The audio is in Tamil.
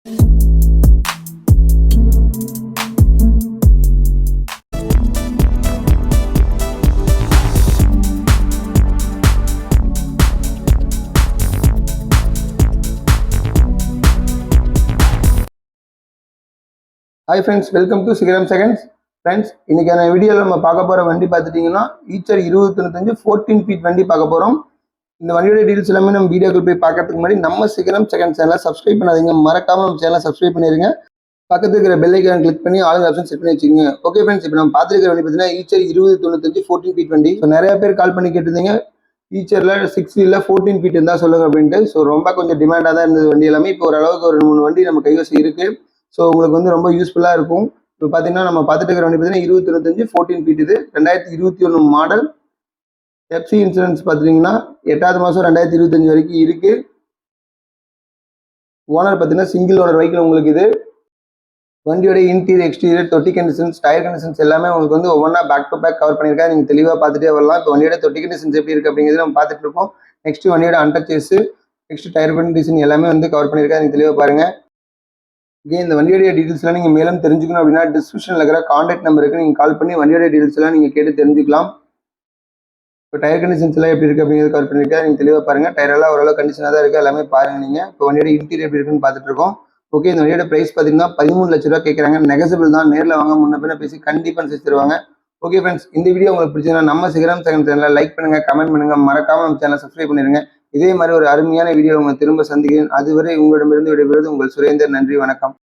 Hi friends welcome to Sigaram seconds friends இன்னைக்கான வீடியோவில் நம்ம பார்க்க போகிற வண்டி பார்த்துட்டிங்கன்னா ஈச்சர் இருபத்தி தொண்ணூத்தஞ்சு ஃபோர்டீன் ஃபீட் வண்டி பார்க்க போகிறோம் இந்த வண்டியோட டீல்ஸ் எல்லாமே நம்ம வீடியோக்கள் போய் பார்க்கறதுக்கு முன்னாடி நம்ம சீக்கிரம் செகண்ட் சேனலை சப்ஸ்கிரைப் பண்ணாதீங்க. மறக்காம நம்ம சேனலை சப்ஸ்கிரைப் பண்ணிடுங்க பக்கத்து இருக்கிற பெல் ஐக்கான் கிளிக் பண்ணி ஆளுங்க ஆப்ஷன் செட் பண்ணி வச்சுக்கோங்க. ஓகே ஃப்ரெண்ட்ஸ் இப்போ நம்ம பார்த்துருக்கிற வண்டி பார்த்தீங்கன்னா ஈச்சர் இருபது தொண்ணூத்தஞ்சு ஃபோர்டீன் ஃபீட் வண்டி ஸோ நிறைய பேர் கால் பண்ணி கேட்டிருந்தீங்க. ஈச்சரில் சிக்ஸ் வீலில் ஃபோர்டீன் ஃபீட் இருந்தால் சொல்லுங்க அப்படின்ட்டு. ஸோ ரொம்ப கொஞ்சம் டிமாண்டாக தான் இருந்தது வண்டி எல்லாமே. இப்போ ஓரளவுக்கு ஒரு ரெண்டு மூணு வண்டி நம்ம கைவசம் இருக்குது ஸோ உங்களுக்கு வந்து ரொம்ப யூஸ்ஃபுல்லாக இருக்கும். இப்போ பார்த்தீங்கன்னா நம்ம பார்த்துட்டு இருக்கிற வண்டி பார்த்தீங்கன்னா இருபத்தி தொண்ணூத்தஞ்சு ஃபோர்டீன் ஃபீட் இது. ரெண்டாயிரத்தி இருபத்தி ஒன்று மாடல் எஃப்சி இன்சூரன்ஸ் பார்த்தீங்கன்னா எட்டாவது மாதம் ரெண்டாயிரத்தி இருபத்தஞ்சு வரைக்கும் இருக்குது ஓனர் பார்த்தீங்கன்னா சிங்கிள் ஓனர் வெஹிக்கிள் உங்களுக்கு இது. வண்டியோட இன்டீரியர் எக்ஸ்டீரியர் தொட்டி கண்டிஷன்ஸ் டயர் கண்டிஷன்ஸ் எல்லாமே உங்களுக்கு வந்து ஒவ்வொன்றா பேக் டு பேக் கவர் பண்ணியிருக்காங்க. நீங்கள் தெளிவாக பார்த்துட்டே வரலாம். இப்போ வண்டியோட தொட்டி கண்டிஷன்ஸ் எப்படி இருக்குது அப்படிங்கிறது நம்ம பார்த்துட்டு இருக்கோம். நெக்ஸ்ட் வண்டியோட அண்டர்ச்சேஸ் நெக்ஸ்ட் டயர் கண்டிஷன் எல்லாமே வந்து கவர் பண்ணியிருக்காங்க. நீங்கள் தெளிவாக பாருங்கள் இதே இந்த வண்டியோடைய டீட்டெயில்ஸ்லாம் நீங்கள் மேலும் தெரிஞ்சுக்கணும் அப்படின்னா டிஸ்கிரிப்ஷனில் இருக்கிற காண்டாக்ட் நம்பருக்கு நீங்கள் கால் பண்ணி வண்டியோட டீட்டெயில்ஸ் எல்லாம் நீங்கள் கேட்டு தெரிஞ்சுக்கலாம். இப்போ டயர் கண்டிஷன்ஸ் எல்லாம் எப்படி இருக்குது அப்படிங்கிறது கவர் பண்ணியிருக்கேன். நீங்கள் தெளிவாக பாருங்கள் டயர் எல்லாம் ஓரளவு கண்டிஷனாக தான் இருக்குது எல்லாமே பாருங்க நீங்கள் இப்போ வண்டியோட இன்டீரியர் எப்படி இருக்குன்னு பார்த்துட்டு இருக்கோம். ஓகே இந்த வண்டியோட ப்ரைஸ் பார்த்தீங்கன்னா பதிமூணு லட்ச ரூபா கேட்குறாங்க. நெகசபிள் தான். நேரில் வாங்க. முன்ன பின்ன பேசி கண்டிப்பாக செஞ்சு தருவாங்க. ஓகே ஃப்ரெண்ட்ஸ் இந்த வீடியோ உங்களுக்கு பிடிச்சதுன்னா நம்ம சிகரம் செகண்ட் சேனலில் லைக் பண்ணுங்க கமெண்ட் பண்ணுங்க. மறக்காம நம்ம சேனலை சப்ஸ்கிரைப் பண்ணிடுங்க இதே மாதிரி ஒரு அருமையான வீடியோ உங்களை திரும்ப சந்திக்கிறேன். அதுவரை உங்களிடமிருந்து விடைபெறுவது உங்கள் சுரேந்தர். நன்றி வணக்கம்.